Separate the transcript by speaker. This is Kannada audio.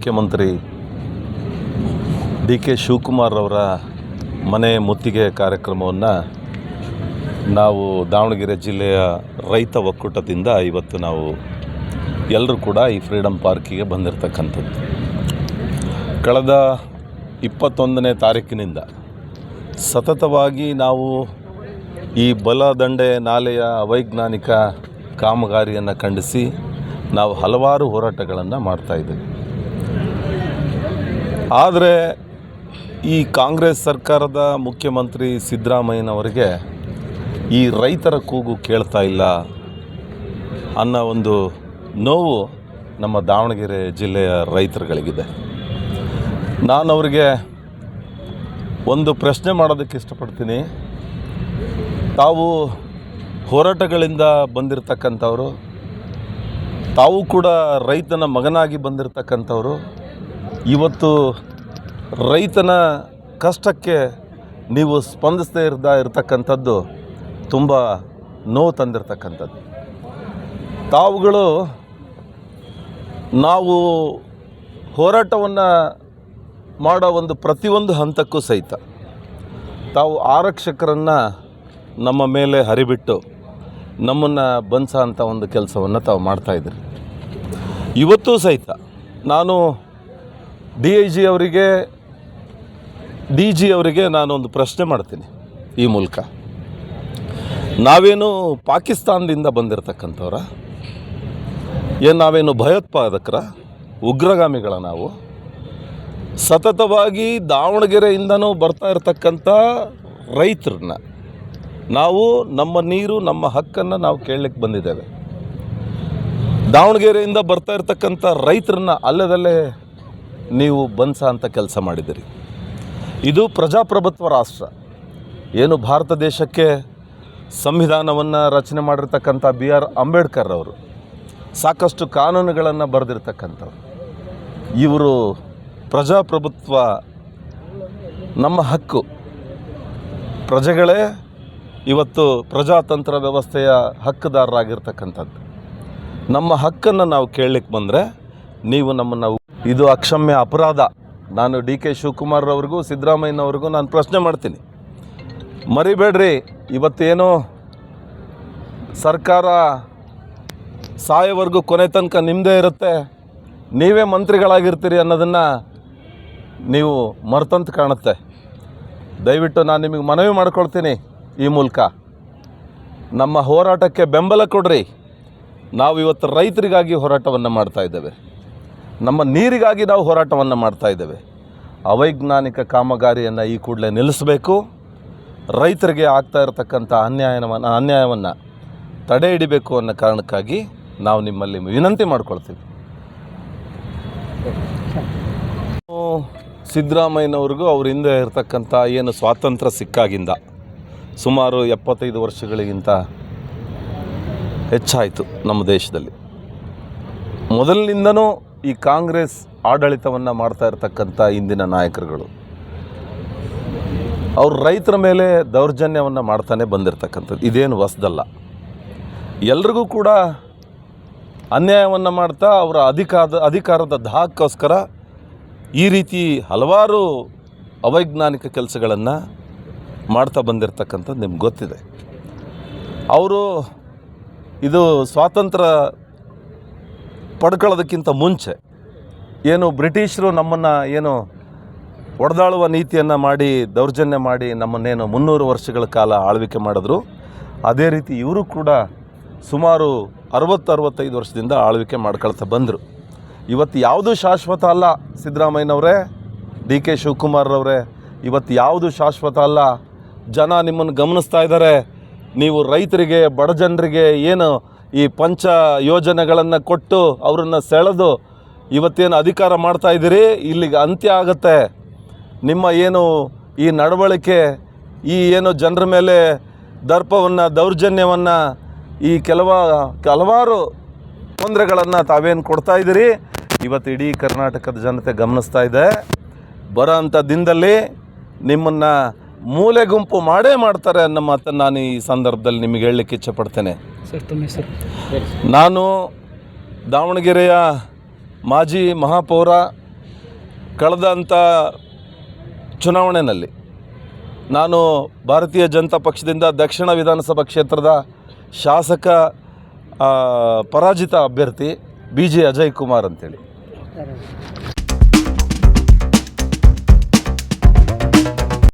Speaker 1: ಮುಖ್ಯಮಂತ್ರಿ ಡಿ ಕೆ ಶಿವಕುಮಾರ್ ಅವರ ಮನೆ ಮುತ್ತಿಗೆ ಕಾರ್ಯಕ್ರಮವನ್ನು ನಾವು ದಾವಣಗೆರೆ ಜಿಲ್ಲೆಯ ರೈತ ಒಕ್ಕೂಟದಿಂದ ಇವತ್ತು ನಾವು ಎಲ್ಲರೂ ಕೂಡ ಈ ಫ್ರೀಡಮ್ ಪಾರ್ಕಿಗೆ ಬಂದಿರತಕ್ಕಂಥದ್ದು. ಕಳೆದ ಇಪ್ಪತ್ತೊಂದನೇ ತಾರೀಕಿನಿಂದ ಸತತವಾಗಿ ನಾವು ಈ ಬಲದಂಡೆ ನಾಲೆಯ ಅವೈಜ್ಞಾನಿಕ ಕಾಮಗಾರಿಯನ್ನು ಖಂಡಿಸಿ ನಾವು ಹಲವಾರು ಹೋರಾಟಗಳನ್ನು ಮಾಡ್ತಾಯಿದ್ದೀವಿ ಆದರೆ ಈ ಕಾಂಗ್ರೆಸ್ ಸರ್ಕಾರದ ಮುಖ್ಯಮಂತ್ರಿ ಸಿದ್ದರಾಮಯ್ಯನವರಿಗೆ ಈ ರೈತರ ಕೂಗು ಕೇಳ್ತಾ ಇಲ್ಲ ಅನ್ನೋ ಒಂದು ನೋವು ನಮ್ಮ ದಾವಣಗೆರೆ ಜಿಲ್ಲೆಯ ರೈತರುಗಳಿಗಿದೆ. ನಾನು ಅವರಿಗೆ ಒಂದು ಪ್ರಶ್ನೆ ಮಾಡೋದಕ್ಕೆ ಇಷ್ಟಪಡ್ತೀನಿ. ತಾವು ಹೋರಾಟಗಳಿಂದ ಬಂದಿರತಕ್ಕಂಥವರು, ತಾವು ಕೂಡ ರೈತನ ಮಗನಾಗಿ ಬಂದಿರತಕ್ಕಂಥವ್ರು ಇವತ್ತು ರೈತನ ಕಷ್ಟಕ್ಕೆ ನೀವು ಸ್ಪಂದಿಸದೇ ಇರ್ದ, ಇರತಕ್ಕಂಥದ್ದು ತುಂಬ ನೋವು ತಂದಿರತಕ್ಕಂಥದ್ದು. ತಾವುಗಳು ನಾವು ಹೋರಾಟವನ್ನು ಮಾಡೋ ಒಂದು ಪ್ರತಿಯೊಂದು ಹಂತಕ್ಕೂ ಸಹಿತ ತಾವು ಆರಕ್ಷಕರನ್ನು ನಮ್ಮ ಮೇಲೆ ಹರಿಬಿಟ್ಟು ನಮ್ಮನ್ನು ಬಂಧಿಸೋ ಅಂಥ ಒಂದು ಕೆಲಸವನ್ನು ತಾವು ಮಾಡ್ತಾಯಿದ್ರಿ ಇವತ್ತೂ ಸಹಿತ ನಾನು ಡಿ ಐ ಜಿ ಅವರಿಗೆ, ಡಿ ಜಿ ಅವರಿಗೆ ನಾನೊಂದು ಪ್ರಶ್ನೆ ಮಾಡ್ತೀನಿ ಈ ಮೂಲಕ. ನಾವೇನು ಪಾಕಿಸ್ತಾನದಿಂದ ಬಂದಿರತಕ್ಕಂಥವ್ರ? ಏನು ನಾವೇನು ಭಯೋತ್ಪಾದಕರ, ಉಗ್ರಗಾಮಿಗಳ ನಾವು? ಸತತವಾಗಿ ದಾವಣಗೆರೆಯಿಂದನೂ ಬರ್ತಾ ಇರತಕ್ಕಂಥ ರೈತರನ್ನ ನಾವು, ನಮ್ಮ ನೀರು, ನಮ್ಮ ಹಕ್ಕನ್ನು ನಾವು ಕೇಳಲಿಕ್ಕೆ ಬಂದಿದ್ದೇವೆ. ದಾವಣಗೆರೆಯಿಂದ ಬರ್ತಾ ಇರತಕ್ಕಂಥ ರೈತರನ್ನ ಅಲ್ಲದಲ್ಲೇ ನೀವು ಬನ್ಸ ಅಂತ ಕೆಲಸ ಮಾಡಿದಿರಿ ಇದು ಪ್ರಜಾಪ್ರಭುತ್ವ ರಾಷ್ಟ್ರ. ಏನು ಭಾರತ ದೇಶಕ್ಕೆ ಸಂವಿಧಾನವನ್ನು ರಚನೆ ಮಾಡಿರ್ತಕ್ಕಂಥ ಬಿ ಆರ್ ಅಂಬೇಡ್ಕರ್ ಅವರು, ಸಾಕಷ್ಟು ಕಾನೂನುಗಳನ್ನು ಬರೆದಿರ್ತಕ್ಕಂಥವ್ರು. ಇವರು ಪ್ರಜಾಪ್ರಭುತ್ವ ನಮ್ಮ ಹಕ್ಕು. ಪ್ರಜೆಗಳೇ ಇವತ್ತು ಪ್ರಜಾತಂತ್ರ ವ್ಯವಸ್ಥೆಯ ಹಕ್ಕುದಾರರಾಗಿರ್ತಕ್ಕಂಥದ್ದು. ನಮ್ಮ ಹಕ್ಕನ್ನು ನಾವು ಕೇಳಲಿಕ್ಕೆ ಬಂದರೆ ನೀವು ನಮ್ಮನ್ನು ಇದು ಅಕ್ಷಮ್ಯ ಅಪರಾಧ. ನಾನು ಡಿ ಕೆ ಶಿವಕುಮಾರ್ರವ್ರಿಗೂ, ಸಿದ್ದರಾಮಯ್ಯನವ್ರಿಗೂ ನಾನು ಪ್ರಶ್ನೆ ಮಾಡ್ತೀನಿ. ಮರಿಬೇಡ್ರಿ, ಇವತ್ತೇನು ಸರ್ಕಾರ ಸಾಯೋವರೆಗೂ ಕೊನೆ ತನಕ ನಿಮ್ಮದೇ ಇರುತ್ತೆ, ನೀವೇ ಮಂತ್ರಿಗಳಾಗಿರ್ತೀರಿ ಅನ್ನೋದನ್ನು ನೀವು ಮರ್ತಂತ ಕಾಣುತ್ತೆ. ದಯವಿಟ್ಟು ನಾನು ನಿಮಗೆ ಮನವಿ ಮಾಡ್ಕೊಳ್ತೀನಿ ಈ ಮೂಲಕ. ನಮ್ಮ ಹೋರಾಟಕ್ಕೆ ಬೆಂಬಲ ಕೊಡ್ರಿ. ನಾವು ಇವತ್ತು ರೈತರಿಗಾಗಿ ಹೋರಾಟವನ್ನು ಮಾಡ್ತಾ ಇದ್ದೇವೆ. ನಮ್ಮ ನೀರಿಗಾಗಿ ನಾವು ಹೋರಾಟವನ್ನು ಮಾಡ್ತಾ ಇದ್ದೇವೆ. ಅವೈಜ್ಞಾನಿಕ ಕಾಮಗಾರಿಯನ್ನು ಈ ಕೂಡಲೇ ನಿಲ್ಲಿಸಬೇಕು. ರೈತರಿಗೆ ಆಗ್ತಾ ಇರತಕ್ಕಂಥ ಅನ್ಯಾಯವನ್ನು ಅನ್ಯಾಯವನ್ನು ತಡೆ ಹಿಡಿಬೇಕು ಅನ್ನೋ ಕಾರಣಕ್ಕಾಗಿ ನಾವು ನಿಮ್ಮಲ್ಲಿ ವಿನಂತಿ ಮಾಡ್ಕೊಳ್ತೀವಿ. ಸಿದ್ದರಾಮಯ್ಯನವ್ರಿಗೂ ಅವ್ರ ಹಿಂದೆ ಇರತಕ್ಕಂಥ ಏನು ಸ್ವಾತಂತ್ರ್ಯ ಸಿಕ್ಕಾಗಿಂದ ಸುಮಾರು ಎಪ್ಪತ್ತೈದು ವರ್ಷಗಳಿಗಿಂತ ಹೆಚ್ಚಾಯಿತು ನಮ್ಮ ದೇಶದಲ್ಲಿ. ಮೊದಲಿನಿಂದನೂ ಈ ಕಾಂಗ್ರೆಸ್ ಆಡಳಿತವನ್ನು ಮಾಡ್ತಾ ಇರತಕ್ಕಂಥ ಇಂದಿನ ನಾಯಕರುಗಳು. ಅವ್ರು ರೈತರ ಮೇಲೆ ದೌರ್ಜನ್ಯವನ್ನು ಮಾಡ್ತಾನೆ ಬಂದಿರತಕ್ಕಂಥದ್ದು. ಇದೇನು ಹೊಸ್ದಲ್ಲ. ಎಲ್ರಿಗೂ ಕೂಡ ಅನ್ಯಾಯವನ್ನು ಮಾಡ್ತಾ ಅವರ ಅಧಿಕಾರದ ಅಧಿಕಾರದ ದಾಹಕ್ಕೋಸ್ಕರ ಈ ರೀತಿ ಹಲವಾರು ಅವೈಜ್ಞಾನಿಕ ಕೆಲಸಗಳನ್ನು ಮಾಡ್ತಾ ಬಂದಿರತಕ್ಕಂಥದ್ದು ನಿಮ್ಗೆ ಗೊತ್ತಿದೆ. ಅವರು ಇದು ಸ್ವಾತಂತ್ರ್ಯ ಪಡ್ಕೊಳ್ಳೋದಕ್ಕಿಂತ ಮುಂಚೆ ಏನು ಬ್ರಿಟಿಷರು ನಮ್ಮನ್ನು ಏನು ಒಡೆದಾಳುವ ನೀತಿಯನ್ನು ಮಾಡಿ, ದೌರ್ಜನ್ಯ ಮಾಡಿ ನಮ್ಮನ್ನೇನು ಮುನ್ನೂರು ವರ್ಷಗಳ ಕಾಲ ಆಳ್ವಿಕೆ ಮಾಡಿದ್ರು. ಅದೇ ರೀತಿ ಇವರು ಕೂಡ ಸುಮಾರು ಅರವತ್ತು ಅರವತ್ತೈದು ವರ್ಷದಿಂದ ಆಳ್ವಿಕೆ ಮಾಡ್ಕೊಳ್ತಾ ಬಂದರು. ಇವತ್ತು ಯಾವುದೂ ಶಾಶ್ವತ ಅಲ್ಲ ಸಿದ್ದರಾಮಯ್ಯನವರೇ, ಡಿ ಕೆ ಶಿವಕುಮಾರ್ರವರೇ? ಇವತ್ತು ಯಾವುದು ಶಾಶ್ವತ ಅಲ್ಲ? ಜನ ನಿಮ್ಮನ್ನು ಗಮನಿಸ್ತಾ ಇದ್ದಾರೆ ನೀವು ರೈತರಿಗೆ, ಬಡ ಜನರಿಗೆ ಏನು ಈ ಪಂಚ ಯೋಜನೆಗಳನ್ನು ಕೊಟ್ಟು ಅವರನ್ನು ಸೆಳೆದು ಇವತ್ತೇನು ಅಧಿಕಾರ ಮಾಡ್ತಾ ಇದ್ದೀರಿ? ಇಲ್ಲಿಗೆ ಅಂತ್ಯ ಆಗುತ್ತೆ. ನಿಮ್ಮ ಏನು ಈ ನಡವಳಿಕೆ, ಈ ಏನು ಜನರ ಮೇಲೆ ದರ್ಪವನ್ನು, ದೌರ್ಜನ್ಯವನ್ನು, ಈ ಕೆಲವ, ಹಲವಾರು ತೊಂದರೆಗಳನ್ನು ತಾವೇನು ಕೊಡ್ತಾ ಇದ್ದೀರಿ? ಇವತ್ತು ಇಡೀ ಕರ್ನಾಟಕದ ಜನತೆ ಗಮನಿಸ್ತಾ ಇದೆ. ಬರೋ ಅಂಥ ದಿನದಲ್ಲಿ ನಿಮ್ಮನ್ನು ಮೂಲೆ ಗುಂಪು ಮಾಡೇ ಮಾಡ್ತಾರೆ ಅನ್ನೋ ಮಾತನ್ನು ನಾನು ಈ ಸಂದರ್ಭದಲ್ಲಿ ನಿಮಗೆ ಹೇಳಲಿಕ್ಕೆ ಇಚ್ಛಪಡ್ತೇನೆ.
Speaker 2: ಸರ್ ತಮ್ಮ ಹೆಸರು
Speaker 1: ನಾನು ದಾವಣಗೆರೆಯ ಮಾಜಿ ಮಹಾಪೌರ ಕಳೆದಂಥ ಚುನಾವಣೆಯಲ್ಲಿ ನಾನು ಭಾರತೀಯ ಜನತಾ ಪಕ್ಷದಿಂದ ದಕ್ಷಿಣ ವಿಧಾನಸಭಾ ಕ್ಷೇತ್ರದ ಶಾಸಕ ಪರಾಜಿತ ಅಭ್ಯರ್ಥಿ ಬಿ ಜೆ ಅಜಯ್ ಕುಮಾರ್ ಅಂತೇಳಿ.